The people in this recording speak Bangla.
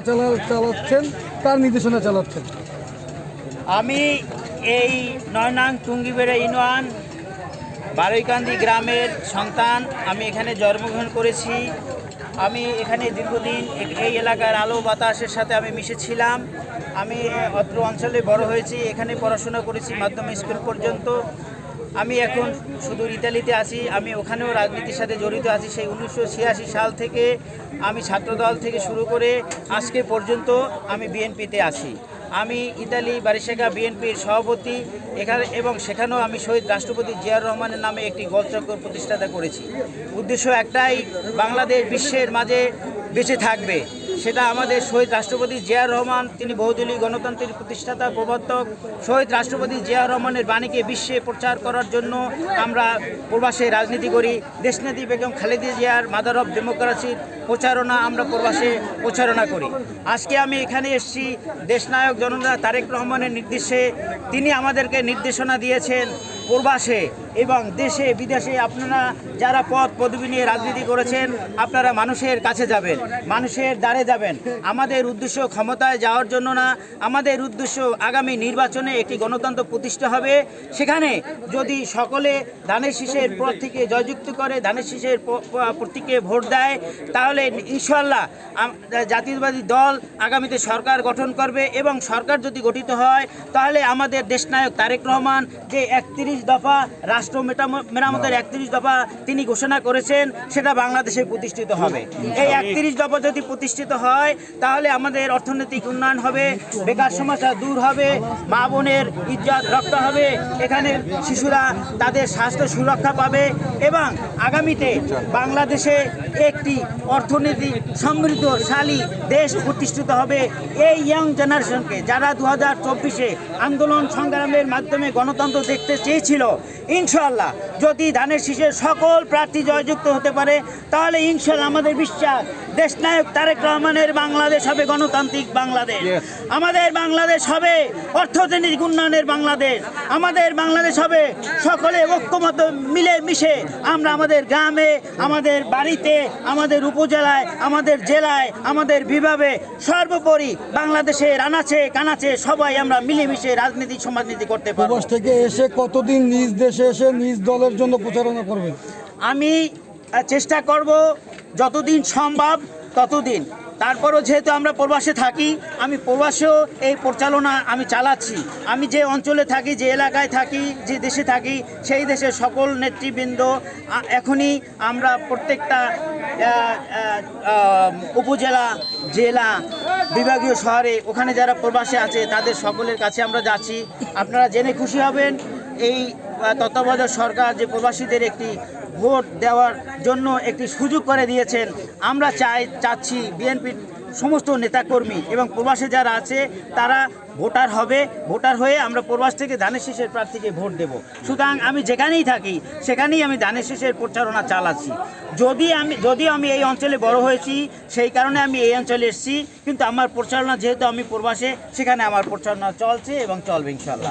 চালা- চালাচ্ছেন, তার নির্দেশনা চালাচ্ছেন। আমি এই নয়নাং টুঙ্গিবেড়া ইউনিয়ন বারৈকান্দি গ্রামের সন্তান। আমি এখানে জন্মগ্রহণ করেছি। আমি এখানে দীর্ঘদিন এই এলাকার আলো বাতাসের সাথে আমি মিশেছিলাম। আমি অত্র অঞ্চলে বড় হয়েছি। এখানে পড়াশোনা করেছি মাধ্যমিক স্কুল পর্যন্ত। আমি এখন শুধু ইতালিতে আছি, আমি ওখানেও রাজনীতির সাথে জড়িত আছি। সেই উনিশশো ছিয়াশি সাল থেকে আমি ছাত্রদল থেকে শুরু করে আজকে পর্যন্ত আমি বিএনপিতে আছি। আমি ইতালি বারিশেগা বিএনপির সভাপতি, এখানে এবং সেখানেও আমি শহীদ রাষ্ট্রপতি জিয়াউর রহমানের নামে একটি গোলচক্র প্রতিষ্ঠাতা করেছি। উদ্দেশ্য একটাই, বাংলাদেশ বিশ্বের মাঝে বেঁচে থাকবে। সেটা আমাদের শহীদ রাষ্ট্রপতি জিয়া রহমান, তিনি বহুদলীয় গণতন্ত্রের প্রতিষ্ঠাতা, প্রবর্তক। শহীদ রাষ্ট্রপতি জিয়া রহমানের বাণীকে বিশ্বে প্রচার করার জন্য আমরা প্রবাসে রাজনীতি করি। দেশনেত্রী বেগম খালেদা জিয়ার মাদার অফ ডেমোক্রেসির প্রচারণা আমরা প্রবাসে প্রচারণা করি। আজকে আমি এখানে এসেছি দেশনায়ক জনতা তারেক রহমানের নির্দেশে। তিনি আমাদেরকে নির্দেশনা দিয়েছেন প্রবাসে এবং দেশে, বিদেশে আপনারা যারা পদ পদবি নিয়ে রাজনীতি করেছেন, আপনারা মানুষের কাছে যাবেন, মানুষের দ্বারে যাবেন। আমাদের উদ্দেশ্য ক্ষমতায় যাওয়ার জন্য না, আমাদের উদ্দেশ্য আগামী নির্বাচনে একটি গণতন্ত্র প্রতিষ্ঠা হবে। সেখানে যদি সকলে ধানের শীষের থেকে জয়যুক্ত করে ধানের শীষের প্রতীকে ভোট দেয়, তাহলে ইনশাল্লাহ জাতীয়বাদী দল আগামীতে সরকার গঠন করবে এবং সরকার যদি গঠিত হয়, তাহলে আমাদের দেশনায়ক তারেক রহমান যে একত্রিশ দফা রাষ্ট্র মেরামতের একত্রিশ দফা তিনি ঘোষণা করেছেন সেটা বাংলাদেশে প্রতিষ্ঠিত হবে। এই একত্রিশ দফা যদি প্রতিষ্ঠিত হয় তাহলে আমাদের অর্থনৈতিক উন্নয়ন হবে বেকার সমস্যা দূর হবে মা বোনের ইজ্জত রক্ষা হবে এখানে শিশুরা তাদের স্বাস্থ্য সুরক্ষা পাবে এবং আগামীতে বাংলাদেশে একটি অর্থনীতি সমৃদ্ধশালী দেশ প্রতিষ্ঠিত হবে। এই ইয়াং জেনারেশনকে যারা দু হাজার চব্বিশে আন্দোলন সংগ্রামের মাধ্যমে গণতন্ত্র দেখতে চেয়েছিল ইনশাল্লাহ যদি ধানের শীষের সকল প্রার্থী জয়যুক্ত হতে পারে তাহলে ইনশাল্লাহ আমাদের বিশ্বাস দেশনায়ক তারেক রহমানের বাংলাদেশ হবে গণতান্ত্রিক বাংলাদেশ। আমাদের বাংলাদেশ হবে অর্থনৈতিক উন্নয়নের বাংলাদেশ। আমাদের বাংলাদেশ হবে সকলে ঐক্যমত মিলে মিশে আমরা আমাদের গ্রামে আমাদের বাড়িতে আমাদের উপজেলায় আমাদের জেলায় আমাদের বিভাগে সর্বোপরি বাংলাদেশের আনাচে কানাচে সবাই আমরা মিলেমিশে রাজনীতি সমাজনীতি করতে পারব। থেকে এসে কতদিন নিজ দেশে এসে নিজ দলের জন্য প্রচারণা করবেন আমি চেষ্টা করব যতদিন সম্ভব ততদিন। তারপরও যেহেতু আমরা প্রবাসে থাকি, আমি প্রবাসেও এই পরিচালনা আমি চালাচ্ছি। আমি যে অঞ্চলে থাকি, যে এলাকায় থাকি, যে দেশে থাকি, সেই দেশের সকল নেতৃবৃন্দ এখনই আমরা প্রত্যেকটা উপজেলা, জেলা, বিভাগীয় শহরে, ওখানে যারা প্রবাসে আছে, তাদের সকলের কাছে আমরা যাচ্ছি। আপনারা জেনে খুশি হবেন, এই তত্ত্বাবধায়ক সরকার যে প্রবাসীদের একটি ভোট দেওয়ার জন্য একটি সুযোগ করে দিয়েছেন, আমরা চাই, চাচ্ছি বিএনপির সমস্ত নেতাকর্মী এবং প্রবাসে যারা আছে তারা ভোটার হবে ভোটার হয়ে আমরা প্রবাস থেকে ধানের শীষের প্রার্থীকে ভোট দেব। সুতরাং আমি যেখানেই থাকি সেখানেই আমি ধানের শীষের প্রচারণা চালাচ্ছি। যদি আমি যদিও আমি এই অঞ্চলে বড় হয়েছি সেই কারণে আমি এই অঞ্চলে এসেছি কিন্তু আমার প্রচারণা যেহেতু আমি প্রবাসে সেখানে আমার প্রচারণা চলছে এবং চলবে ইনশাল্লাহ